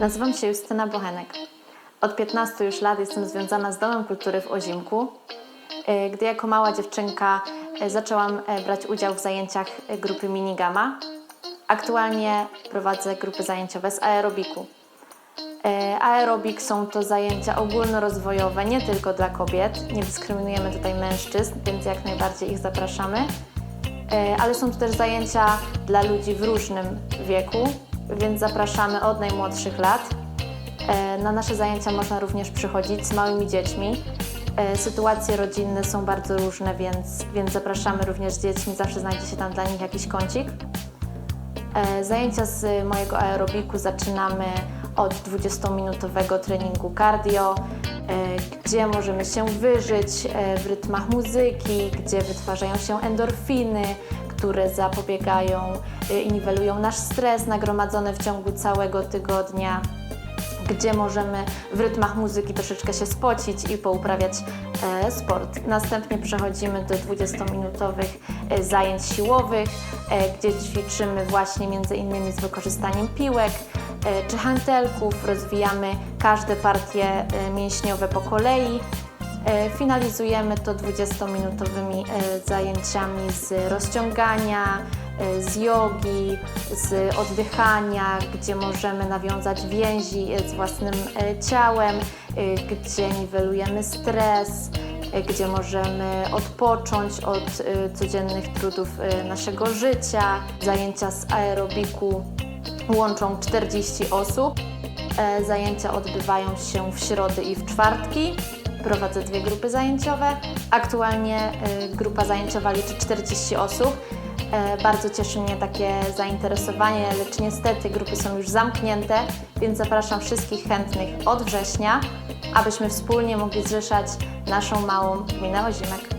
Nazywam się Justyna Bochenek. Od 15 już lat jestem związana z Domem Kultury w Ozimku. E, Gdy jako mała dziewczynka e, zaczęłam e, brać udział w zajęciach grupy Minigama, aktualnie prowadzę grupy zajęciowe z aerobiku. Aerobik są to zajęcia ogólnorozwojowe, nie tylko dla kobiet. Nie dyskryminujemy tutaj mężczyzn, więc jak najbardziej ich zapraszamy. Ale są to też zajęcia dla ludzi w różnym wieku, więc zapraszamy od najmłodszych lat. E, Na nasze zajęcia można również przychodzić z małymi dziećmi. E, Sytuacje rodzinne są bardzo różne, więc, więc zapraszamy również z dziećmi, zawsze znajdzie się tam dla nich jakiś kącik. E, Zajęcia z mojego aerobiku zaczynamy od 20-minutowego treningu cardio, gdzie możemy się wyżyć w rytmach muzyki, gdzie wytwarzają się endorfiny, które zapobiegają e, i niwelują nasz stres nagromadzony w ciągu całego tygodnia gdzie możemy w rytmach muzyki troszeczkę się spocić i pouprawiać e, sport. Następnie przechodzimy do 20-minutowych e, zajęć siłowych, e, gdzie ćwiczymy właśnie między innymi z wykorzystaniem piłek czy hantelków, rozwijamy każde partie mięśniowe po kolei. E, Finalizujemy to 20-minutowymi e, zajęciami z rozciągania, e, z jogi, z oddychania, gdzie możemy nawiązać więzi z własnym ciałem, gdzie niwelujemy stres, gdzie możemy odpocząć od codziennych trudów naszego życia. Zajęcia z aerobiku łączą 40 osób. Zajęcia odbywają się w środy i w czwartki. Prowadzę dwie grupy zajęciowe. Aktualnie e, grupa zajęciowa liczy 40 osób. E, Bardzo cieszy mnie takie zainteresowanie, lecz niestety grupy są już zamknięte, więc zapraszam wszystkich chętnych od września, abyśmy wspólnie mogli zrzeszać naszą małą gminę Ozimek.